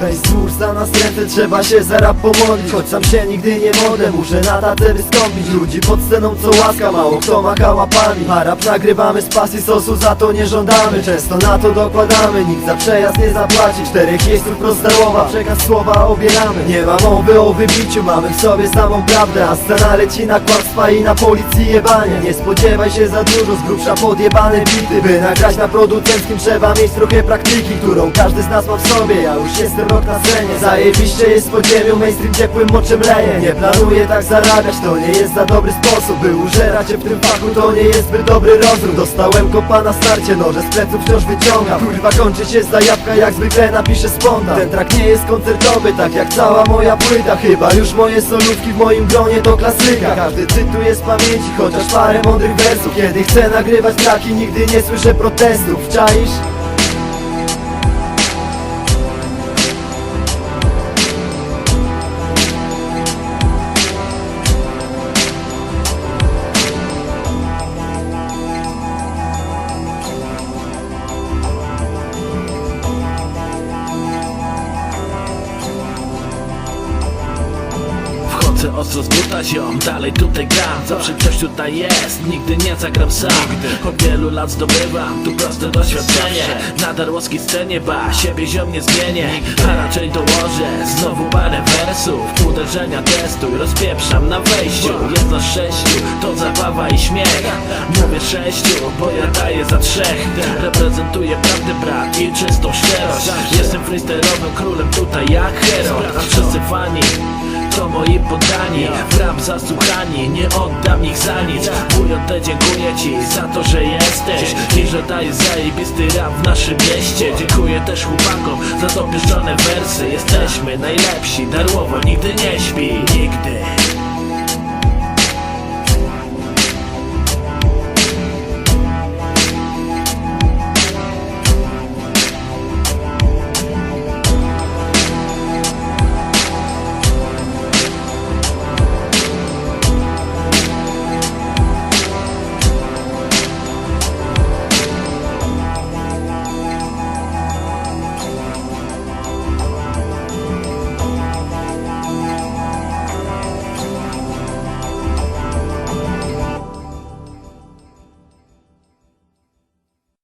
Weź złóż za nas trzeba się za rap pomodlić. Choć sam się nigdy nie modlę, muszę na tacę wystąpić. Ludzi pod sceną co łaska, mało kto macha łapami A rap nagrywamy z pasji, sosu za to nie żądamy. Często na to dokładamy, nikt za przejazd nie zapłaci. Czterech miejsców prosta przekaz słowa obieramy. Nie ma mowy o wybiciu, mamy w sobie samą prawdę. A scena leci na kłamstwa i na policji jebanie. Nie spodziewaj się za dużo, z grubsza podjebane bity. By nagrać na producenckim trzeba mieć trochę praktyki Którą każdy z nas ma w sobie, ja już jestem Zajebiście jest w podziemiu, mainstream ciepłym moczem leje. Nie planuję tak zarabiać, to nie jest za dobry sposób By użerać się w tym fachu, to nie jest zbyt dobry rozruch. Dostałem kopa na starcie, noże z pleców wciąż wyciągam. Kurwa kończy się zajawka, jak zwykle napiszę spontan. Ten track nie jest koncertowy, tak jak cała moja płyta. Chyba już moje solówki w moim gronie to klasyka. Każdy cytuje z pamięci, chociaż parę mądrych wersów. Kiedy chcę nagrywać traki, nigdy nie słyszę protestów. Czaisz? Ostro z buta ziom, dalej tutaj gram. Zawsze ktoś tutaj jest, nigdy nie zagram sam. Od wielu lat zdobywam tu proste doświadczenie. Na darłowskiej scenie ba, siebie ziom nie zmienię. A raczej dołożę znowu parę wersów Uderzenia testu, rozpieprzam na wejściu. Jest nas sześciu, to zabawa i śmiech. Mówię sześciu, bo ja daję za trzech. Reprezentuję prawdę brat i czystą szczerość. Jestem freestyle'owym królem tutaj jak hero A wszyscy fani to moi poddani W rap zasłuchani, nie oddam ich za nic. WJT dziękuję ci za to, że jesteś. I że dajesz zajebisty rap w naszym mieście. Dziękuję też chłopakom za dopieszczone wersy. Jesteśmy najlepsi, darłowo nigdy nie śpi. Nigdy